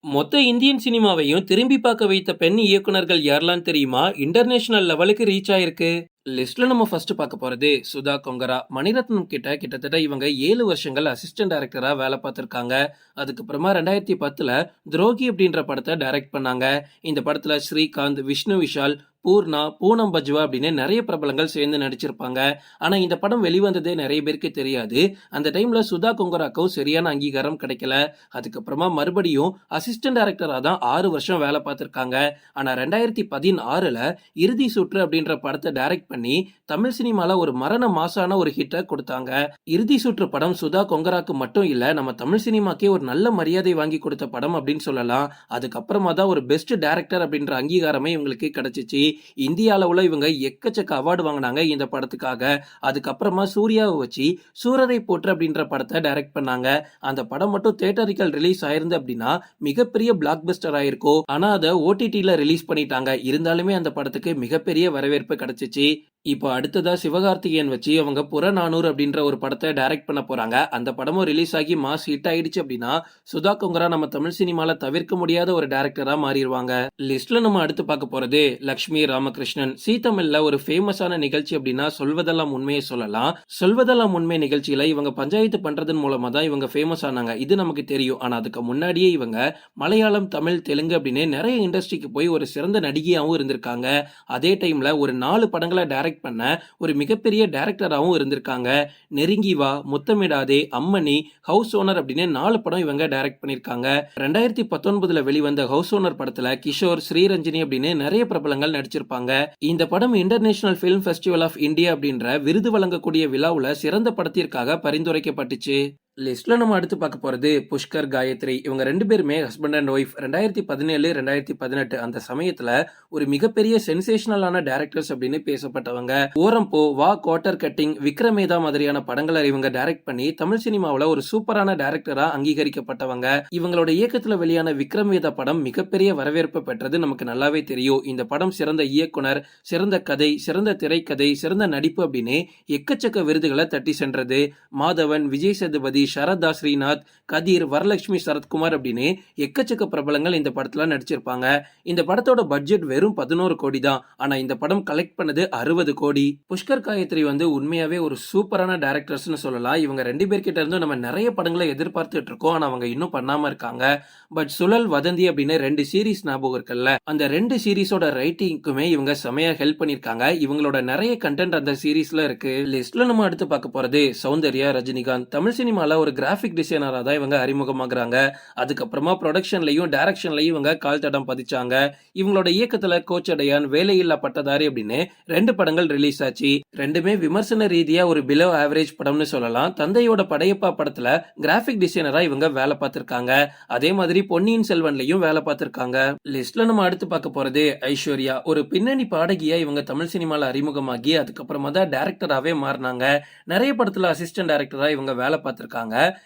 மொத்த இந்தியன் சினிமாவையும் திரும்பி பார்க்க வைத்த பெண் இயக்குனர்கள் யாரெல்லாம் தெரியுமா? இன்டர்நேஷனல் லெவலுக்கு ரீச் ஆயிருக்கு. லிஸ்ட்ல நம்ம ஃபர்ஸ்ட் பார்க்க போறது சுதா கொங்கரா. மணிரத்னம் கிட்ட கிட்டத்தட்ட இவங்க ஏழு வருஷங்கள் அசிஸ்டன்ட் டைரக்டரா வேலை பார்த்திருக்காங்க. அதுக்கப்புறமா ரெண்டாயிரத்தி பத்துல துரோகி அப்படின்ற படத்தை டைரக்ட் பண்ணாங்க. இந்த படத்துல ஸ்ரீகாந்த் விஷ்ணு விஷால் பூர்ணா பூனம் பஜ்வா அப்படின்னு நிறைய பிரபலங்கள் சேர்ந்து நடிச்சிருப்பாங்க. ஆனா இந்த படம் வெளிவந்ததே நிறைய பேருக்கு தெரியாது. அந்த டைம்ல சுதா கொங்கராக்கும் சரியான அங்கீகாரம் கிடைக்கல. அதுக்கப்புறமா மறுபடியும் அசிஸ்டன்ட் டைரக்டரா தான் ஆறு வருஷம் வேலை பார்த்திருக்காங்க. ஆனா ரெண்டாயிரத்தி பதினாறுல இறுதி சுற்று அப்படின்ற படத்தை டைரக்ட் பண்ணி தமிழ் சினிமால ஒரு மரண மாசான ஒரு ஹிட்டை கொடுத்தாங்க. இறுதி சுற்று படம் சுதா கொங்கராக்கு மட்டும் இல்ல நம்ம தமிழ் சினிமாக்கே ஒரு நல்ல மரியாதை வாங்கி கொடுத்த படம் அப்படின்னு சொல்லலாம். அதுக்கப்புறமா தான் ஒரு பெஸ்ட் டைரக்டர் அப்படின்ற அங்கீகாரமே இவங்களுக்கு கிடைச்சிச்சு. இந்திய அளவுல இவங்க எக்கச்சக்க அவார்டு வாங்கினாங்க இந்த படத்துக்காக. அதுக்கப்புறமா சூர்யாவை வச்சு சூரரை போற்று அப்படின்ற படத்தை டைரக்ட் பண்ணாங்க. அந்த படம் மட்டும் தேட்டரிக்கல் ரிலீஸ் ஆயிருந்து அப்படின்னா மிகப்பெரிய பிளாக் பஸ்டர் ஆயிருக்கும். ஆனா அதை ஓடிடியில ரிலீஸ் பண்ணிட்டாங்க. இருந்தாலுமே அந்த படத்துக்கு மிகப்பெரிய வரவேற்பு கிடைச்சிச்சு. இப்போ அடுத்ததா சிவகார்த்திகேயன் வச்சு அவங்க புறநானூறு அப்படின்ற ஒரு படத்தை டைரக்ட் பண்ண போறாங்க. அந்த படமும் ரிலீஸ் ஆகி மாஸ் ஹிட் ஆயிடுச்சு அப்படின்னா சுதா கொங்கரா நம்ம தமிழ் சினிமால தவிர்க்க முடியாத ஒரு டைரக்டரா மாறிடுவாங்க. லிஸ்ட்ல நம்ம அடுத்து பார்க்க போறது லக்ஷ்மி ராமகிருஷ்ணன். சீ தமிழ்ல ஒரு ஃபேமஸான நிகழ்ச்சி அப்படின்னா சொல்வதெல்லாம் உண்மையை சொல்லலாம். சொல்வதெல்லாம் உண்மை நிகழ்ச்சியில இவங்க பஞ்சாயத்து பண்றதன் மூலமா தான் இவங்க ஃபேமஸ் ஆனாங்க. இது நமக்கு தெரியும். ஆனா அதுக்கு முன்னாடியே இவங்க மலையாளம் தமிழ் தெலுங்கு அப்படின்னு நிறைய இண்டஸ்ட்ரிக்கு போய் ஒரு சிறந்த நடிகையாகவும் இருந்திருக்காங்க. அதே டைம்ல ஒரு நாலு படங்களை டேரக்ட் பண்ண ஒரு மிகப்பெரிய டைரக்டராகவும் இருந்திருக்காங்க. நெருங்கி வா முத்தமிடாதே அம்மணி ஹவுஸ் ஓனர் அப்படின்னு நாலு படம் இவங்க டைரக்ட் பண்ணியிருக்காங்க ரெண்டாயிரத்தி பத்தொன்பதுல வெளிவந்த ஹவுஸ் ஓனர் படத்துல கிஷோர் ஸ்ரீரஞ்சனி அப்படின்னு நிறைய பிரபலங்கள் நடிச்சிருப்பாங்க. இந்த படம் international film festival of India அப்படின்ற விருது வழங்கக்கூடிய விழாவுல சிறந்த படத்திற்காக பரிந்துரைக்கப்பட்டுச்சு. லிஸ்ட்ல நம்ம அடுத்து பார்க்க போறது புஷ்கர் காயத்ரி. இவங்க ரெண்டு பேருமே ஹஸ்பண்ட் அண்ட் ஒய்ஃப் ரெண்டாயிரத்தி பதினேழு ரெண்டாயிரத்தி பதினெட்டு அந்த சமயத்துல ஒரு மிகப்பெரிய சென்சேஷனலான டேரக்டர்ஸ் அப்படின்னு பேசப்பட்டவங்க. ஓரம் போ வா குவார்டர் கட்டிங் விக்ரமேதா மாதிரியான படங்களை இவங்க டைரக்ட் பண்ணி தமிழ் சினிமாவில் ஒரு சூப்பரான டைரக்டரா அங்கீகரிக்கப்பட்டவங்க. இவங்களோட இயக்கத்துல வெளியான விக்ரமேதா படம் மிகப்பெரிய வரவேற்பு பெற்றது நமக்கு நல்லாவே தெரியும். இந்த படம் சிறந்த இயக்குனர் சிறந்த கதை சிறந்த திரைக்கதை சிறந்த நடிப்பு அப்படின்னு எக்கச்சக்க விருதுகளை தட்டி சென்றது. மாதவன் விஜய் சேதுபதி சரதா ஸ்ரீநாத் கதிர் வரலட்சுமி சரத்குமார் அப்படின்னு எக்கச்சக்க பிரபலங்கள் இந்த படத்துல நடிச்சிருப்பாங்க. இந்த படத்தோட பட்ஜெட் வெறும் பதினோரு கோடி தான். ஆனா இந்த படம் கலெக்ட் பண்ணது அறுபது கோடி. புஷ்கர் காயத்ரி வந்து உண்மையாவே ஒரு சூப்பரான டேரக்டர்ஸ்னு சொல்லலாம். இவங்க ரெண்டு பேர்கிட்ட இருந்தும் நம்ம நிறைய படங்களை எதிர்பார்த்துட்டு இருக்கோம். ஆனா அவங்க இன்னும் பண்ணாம இருக்காங்க. பட் சுழல் வதந்தி அப்படின்னு ரெண்டு சீரிஸ் ஞாபகம் இருக்குல்ல? அந்த ரெண்டு சீரிஸோட ரைட்டிங்க்குமே இவங்க செமையா ஹெல்ப் பண்ணிருக்காங்க இவங்களோட நிறைய கண்டென்ட் அந்த சீரீஸ்ல இருக்கு. லிஸ்ட்ல நம்ம அடுத்து பார்க்க போறது சௌந்தர்யா ரஜினிகாந்த். தமிழ் சினிமால ஒரு கிராஃபிக் டிசைனராக தான் இவங்க அறிமுகமாகறாங்க. அதுக்கப்புறமா ப்ரொடக்ஷன்லையும் டைரக்ஷன்லையும் இவங்க கால் தடம் பதிச்சாங்க. இவங்களோட இயக்கத்தில் கோச்சடையான் வேலையில்லா பட்டதாரி அப்படின்னு ரெண்டு படங்கள் ரிலீஸ் ஆச்சு. ரெண்டுமே விமர்சன ரீதியா ஒரு பிலோ ஆவரேஜ் படம்னு சொல்லலாம். தந்தையோட படையப்பா படத்துல கிராஃபிக் டிசைனரா இவங்க வேலை பார்த்திருக்காங்க. அதே மாதிரி பொன்னியின் செல்வன்லயும் வேலை பார்த்திருக்காங்க. லிஸ்ட்ல நம்ம அடுத்து பார்க்க போறது ஐஸ்வர்யா. ஒரு பின்னணி பாடகியா இவங்க தமிழ் சினிமால அறிமுகமாகி அதுக்கப்புறமா தான் டேரக்டராகவே மாறினாங்க. நிறைய படத்துல அசிஸ்டன்ட் டேரக்டராக இவங்க வேலை பார்த்திருக்காங்க.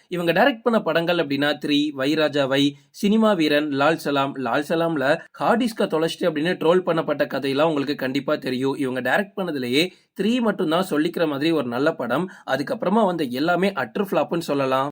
இவங்க டைரக்ட் பண்ண படங்கள் அப்படின்னா த்ரீ வைராஜா வை சினிமா வீரன் லால் சலாம். லால் சலாம்ல ஹார்டிஸ்கா தொலைச்சிட்டு அப்படின்னு ட்ரோல் பண்ணப்பட்ட கதையெல்லாம் உங்களுக்கு கண்டிப்பா தெரியும். இவங்க டைரக்ட் பண்ணதுலயே த்ரீ மட்டும் தான் சொல்லிக்கிற மாதிரி ஒரு நல்ல படம். அதுக்கப்புறமா வந்த எல்லாமே அட்ரு ஃபிளாப்னு சொல்லலாம்.